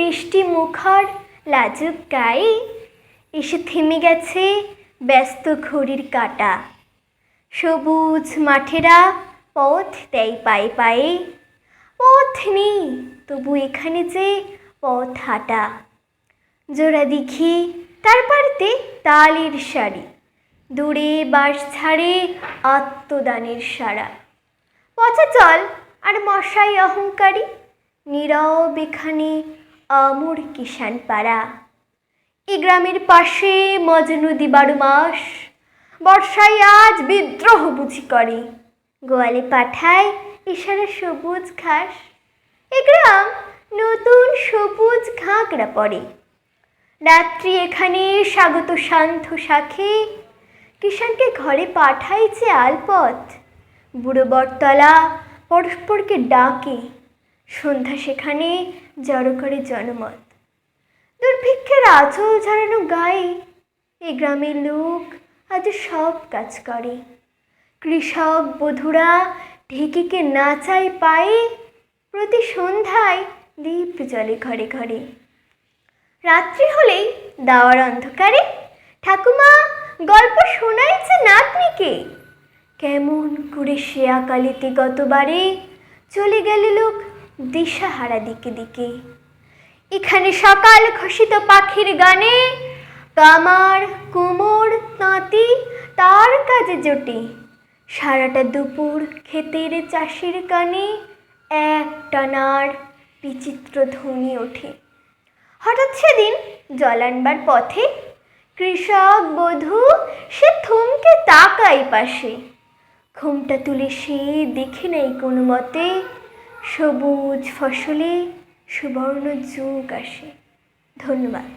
বৃষ্টি মুখর লাজুক গায়ে এসে থেমে গেছে ব্যস্ত ঘড়ির কাটা। সবুজ মাঠেরা পথ দেয় পায়ে পায়ে। পথ নেই, তবু এখানে যে পথ হাঁটা। জোড়া দিঘি, তার তালের শাড়ি। দূরে বাঁশ ছাড়ে আত্মদানের সারা পচা চল আর মশাই অহংকারী, নীরব এখানে আমর কিষান পাড়া। এ গ্রামের পাশে মজ নদী বারো মাস। বর্ষায় আজ বিদ্রোহ বুঝি করে। গোয়ালে পাঠায় ইশারা সবুজ ঘাস। এ গ্রাম নতুন সবুজ ঘাগড়া পড়ে। রাত্রি এখানে স্বাগত শান্ত শাখে। কিষানকে ঘরে পাঠাইছে আলপথ। বুড়ো বটতলা পরস্পরকে ডাকে। সন্ধ্যা সেখানে জড়ো করে জনমত। দুর্ভিক্ষের আঁচল ঝাড়ানো গায়ে এ গ্রামের লোক আজ সব কাজ করে। কৃষক, বধুরা ঢেকিকে নাচায় পায়ে প্রতি সন্ধ্যায় দীপ জলে ঘরে ঘরে। রাত্রি হলেই দাওয়ার অন্ধকারে ঠাকুমা গল্প শোনাইছে নাতনিকে। কেমন করে সে আকালিতে গতবারে চলে গেল লোক দিশাহারা দিকে দিকে। এখানে সকাল ঘোষিত পাখির গানে কামার, কুমোর, তাঁতি, তার কাজে জোটে। সারাটা দুপুর ক্ষেতের চাষির কানে এক টানার বিচিত্র ধ্বনি ওঠে। হঠাৎ সেদিন জল আনবার পথে কৃষক, বধূ, সে থমকে তাকাই পাশে। ঘুমটা তুলে সে দেখে নেই কোনো মতে সবুজ ফসলে সুবর্ণ যুগ আসে। ধন্যবাদ।